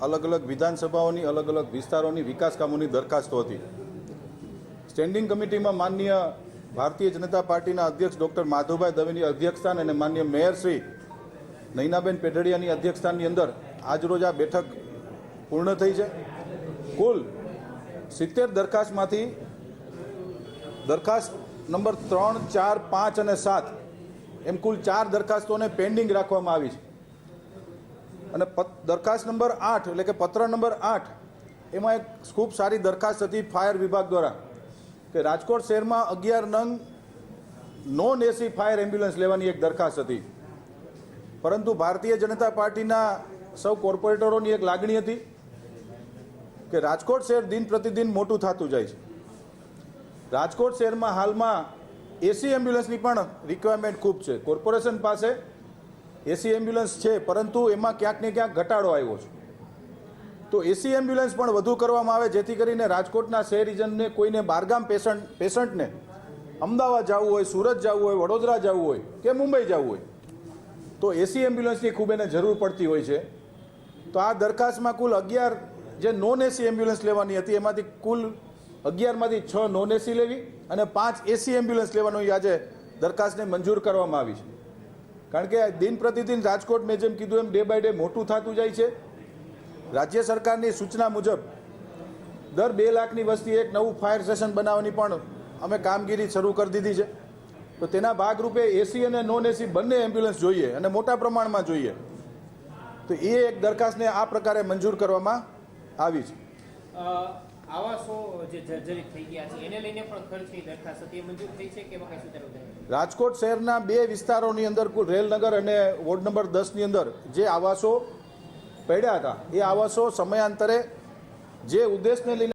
અલગ અલગ વિધાનસભાઓની, અલગ અલગ વિસ્તારોની વિકાસ કામોની દરખાસ્તો હતી. સ્ટેન્ડિંગ કમિટીમાં માનનીય ભારતીય જનતા પાર્ટીના અધ્યક્ષ ડૉક્ટર માધવભાઈ દવેની અધ્યક્ષસ્થાન અને માન્ય મેયર શ્રી નૈનાબેન પેઢડિયાની અધ્યક્ષસ્થાનની અંદર આજરોજ આ બેઠક પૂર્ણ થઈ છે. કુલ સિત્તેર દરખાસ્તમાંથી દરખાસ્ત નંબર ત્રણ, ચાર, પાંચ અને સાત એમ કુલ ચાર દરખાસ્તોને પેન્ડિંગ રાખવામાં આવી છે. અને દરખાસ્ત નંબર આઠ, એટલે કે પત્ર નંબર આઠ, એમાં એક ખૂબ સારી દરખાસ્ત હતી ફાયર વિભાગ દ્વારા, કે રાજકોટ શહેરમાં અગિયાર નંગ નોન એસી ફાયર એમ્બ્યુલન્સ લેવાની એક દરખાસ્ત હતી. પરંતુ ભારતીય જનતા પાર્ટીના સૌ કોર્પોરેટરોની એક લાગણી હતી કે રાજકોટ શહેર દિન પ્રતિદિન મોટું થતું જાય છે. રાજકોટ શહેરમાં હાલમાં એસી એમ્બ્યુલન્સની પણ રિક્વાયરમેન્ટ ખૂબ છે. કોર્પોરેશન પાસે એસી એમ્બ્યુલન્સ છે, પરંતુ એમાં ક્યાંક ને ક્યાંક ઘટાડો આવ્યો છે. તો એસી એમ્બ્યુલન્સ પણ વધુ કરવામાં આવે, જેથી કરીને રાજકોટના શહેરીજનને કોઈને બારગામ પેશન્ટ પેશન્ટને અમદાવાદ જવું હોય, સુરત જવું હોય, વડોદરા જવું હોય કે મુંબઈ જવું હોય, તો એસી એમ્બ્યુલન્સની ખૂબ એને જરૂર પડતી હોય છે. તો આ દરખાસ્તમાં કુલ અગિયાર જે નોન એસી એમ્બ્યુલન્સ લેવાની હતી, એમાંથી કુલ અગિયારમાંથી છ નોન એસી લેવી અને પાંચ એસી એમ્બ્યુલન્સ લેવાની આજે દરખાસ્તને મંજૂર કરવામાં આવી છે. કારણ કે દિન પ્રતિદિન રાજકોટ મેં જેમ કીધું એમ ડે બાય ડે મોટું થતું જાય છે. રાજ્ય સરકારની સૂચના મુજબ દર બે લાખની વસ્તી એક નવું ફાયર સ્ટેશન બનાવવાની પણ અમે કામગીરી શરૂ કરી દીધી છે. તો તેના ભાગરૂપે એસી અને નોન એસી બંને એમ્બ્યુલન્સ જોઈએ અને મોટા પ્રમાણમાં જોઈએ. તો એ એક દરખાસ્તને આ પ્રકારે મંજૂર કરવામાં આવી છે. રાજકોટ શહેરના બે વિસ્તારોની અંદર કુલ રેલનગર અને વોર્ડ નંબર દસની અંદર જે આવાસો પડ્યા હતા, એ આવાસો સમયાંતરે જે ઉદ્દેશને લઈને